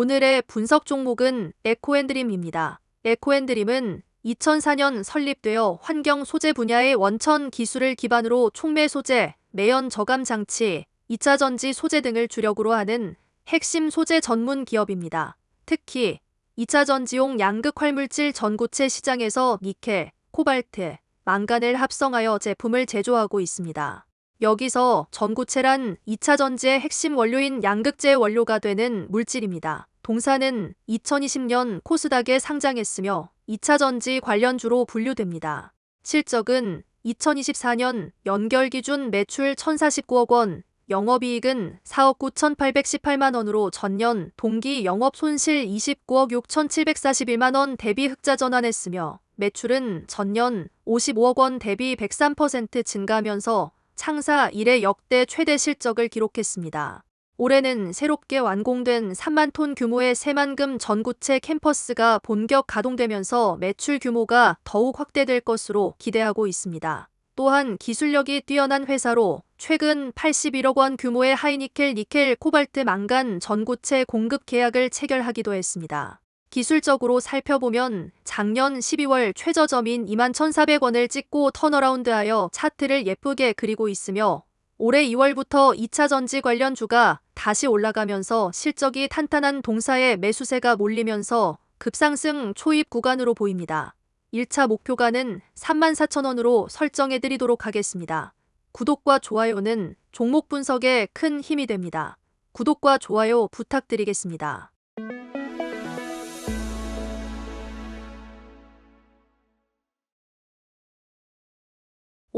오늘의 분석 종목은 에코앤드림입니다. 에코앤드림은 2004년 설립되어 환경 소재 분야의 원천 기술을 기반으로 촉매 소재, 매연 저감 장치, 2차 전지 소재 등을 주력으로 하는 핵심 소재 전문 기업입니다. 특히 2차 전지용 양극 활물질 전고체 시장에서 니켈, 코발트, 망간을 합성하여 제품을 제조하고 있습니다. 여기서 전고체란 2차 전지의 핵심 원료인 양극재 원료가 되는 물질입니다. 동사는 2020년 코스닥에 상장했으며 2차 전지 관련주로 분류됩니다. 실적은 2024년 연결 기준 매출 1,049억 원, 영업이익은 4억 9,818만 원으로 전년 동기 영업 손실 29억 6,741만 원 대비 흑자 전환했으며 매출은 전년 55억 원 대비 103% 증가하면서 창사 이래 역대 최대 실적을 기록했습니다. 올해는 새롭게 완공된 3만 톤 규모의 새만금 전구체 캠퍼스가 본격 가동되면서 매출 규모가 더욱 확대될 것으로 기대하고 있습니다. 또한 기술력이 뛰어난 회사로 최근 81억 원 규모의 하이니켈, 니켈, 코발트, 망간 전고체 공급 계약을 체결하기도 했습니다. 기술적으로 살펴보면 작년 12월 최저점인 21,400원을 찍고 턴어라운드하여 차트를 예쁘게 그리고 있으며 올해 2월부터 2차 전지 관련 주가 다시 올라가면서 실적이 탄탄한 동사에 매수세가 몰리면서 급상승 초입 구간으로 보입니다. 1차 목표가는 34,000원으로 설정해 드리도록 하겠습니다. 구독과 좋아요는 종목 분석에 큰 힘이 됩니다. 구독과 좋아요 부탁드리겠습니다.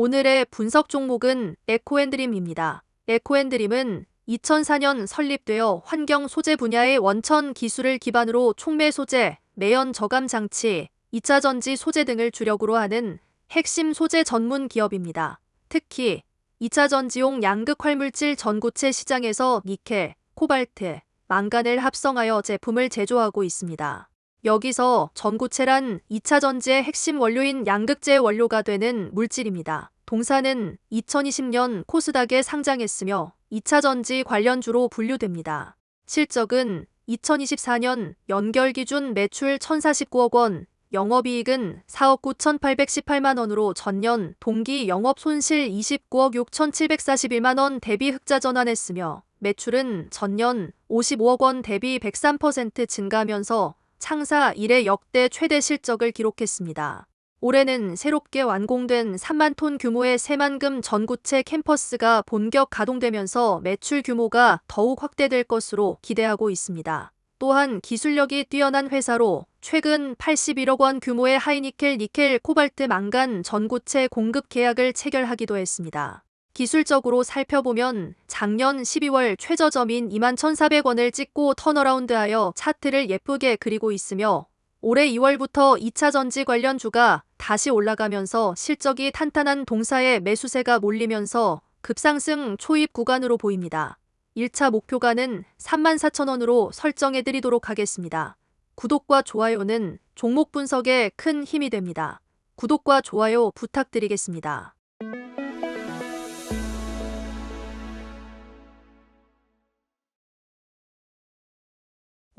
오늘의 분석 종목은 에코앤드림입니다. 에코앤드림은 2004년 설립되어 환경 소재 분야의 원천 기술을 기반으로 촉매 소재, 매연 저감 장치, 2차 전지 소재 등을 주력으로 하는 핵심 소재 전문 기업입니다. 특히 2차 전지용 양극 활물질 전고체 시장에서 니켈, 코발트, 망간을 합성하여 제품을 제조하고 있습니다. 여기서 전고체란 2차 전지의 핵심 원료인 양극재 원료가 되는 물질입니다. 동사는 2020년 코스닥에 상장했으며 2차 전지 관련주로 분류됩니다. 실적은 2024년 연결 기준 매출 1,049억 원, 영업이익은 4억 9,818만 원으로 전년 동기 영업 손실 29억 6,741만 원 대비 흑자 전환했으며 매출은 전년 55억 원 대비 103% 증가하면서 창사 이래 역대 최대 실적을 기록했습니다. 올해는 새롭게 완공된 3만 톤 규모의 새만금 전구체 캠퍼스가 본격 가동되면서 매출 규모가 더욱 확대될 것으로 기대하고 있습니다. 또한 기술력이 뛰어난 회사로 최근 81억 원 규모의 하이니켈, 니켈, 코발트, 망간 전고체 공급 계약을 체결하기도 했습니다. 기술적으로 살펴보면 작년 12월 최저점인 21,400원을 찍고 턴어라운드하여 차트를 예쁘게 그리고 있으며 올해 2월부터 2차 전지 관련 주가 다시 올라가면서 실적이 탄탄한 동사에 매수세가 몰리면서 급상승 초입 구간으로 보입니다. 1차 목표가는 34,000원으로 설정해 드리도록 하겠습니다. 구독과 좋아요는 종목 분석에 큰 힘이 됩니다. 구독과 좋아요 부탁드리겠습니다.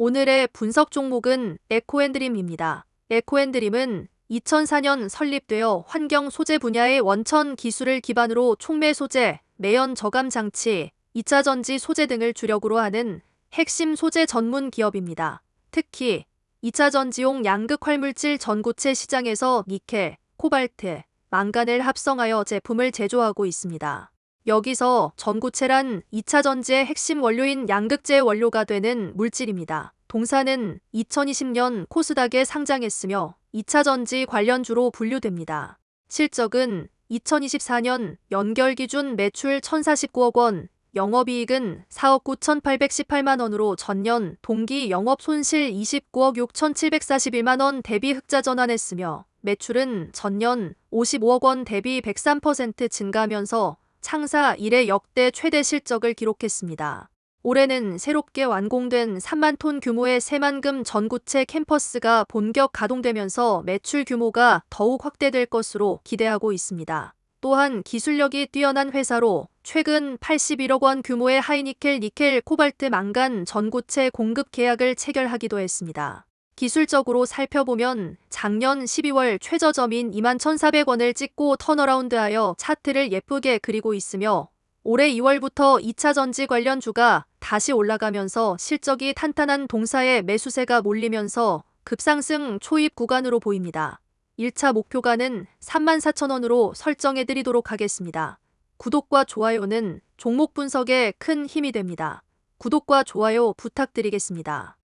오늘의 분석 종목은 에코앤드림입니다. 에코앤드림은 2004년 설립되어 환경 소재 분야의 원천 기술을 기반으로 촉매 소재, 매연 저감 장치, 2차 전지 소재 등을 주력으로 하는 핵심 소재 전문 기업입니다. 특히 2차 전지용 양극 활물질 전고체 시장에서 니켈, 코발트, 망간을 합성하여 제품을 제조하고 있습니다. 여기서 전고체란 2차 전지의 핵심 원료인 양극재 원료가 되는 물질입니다. 동사는 2020년 코스닥에 상장했으며 2차 전지 관련주로 분류됩니다. 실적은 2024년 연결 기준 매출 1,049억 원, 영업이익은 4억 9,818만 원으로 전년 동기 영업 손실 29억 6,741만 원 대비 흑자 전환했으며 매출은 전년 55억 원 대비 103% 증가하면서 창사 이래 역대 최대 실적을 기록했습니다. 올해는 새롭게 완공된 3만 톤 규모의 새만금 전구체 캠퍼스가 본격 가동되면서 매출 규모가 더욱 확대될 것으로 기대하고 있습니다. 또한 기술력이 뛰어난 회사로 최근 81억 원 규모의 하이니켈, 니켈, 코발트, 망간, 전고체 공급 계약을 체결하기도 했습니다. 기술적으로 살펴보면 작년 12월 최저점인 21,400원을 찍고 턴어라운드하여 차트를 예쁘게 그리고 있으며 올해 2월부터 2차 전지 관련 주가 다시 올라가면서 실적이 탄탄한 동사에 매수세가 몰리면서 급상승 초입 구간으로 보입니다. 1차 목표가는 34,000원으로 설정해 드리도록 하겠습니다. 구독과 좋아요는 종목 분석에 큰 힘이 됩니다. 구독과 좋아요 부탁드리겠습니다.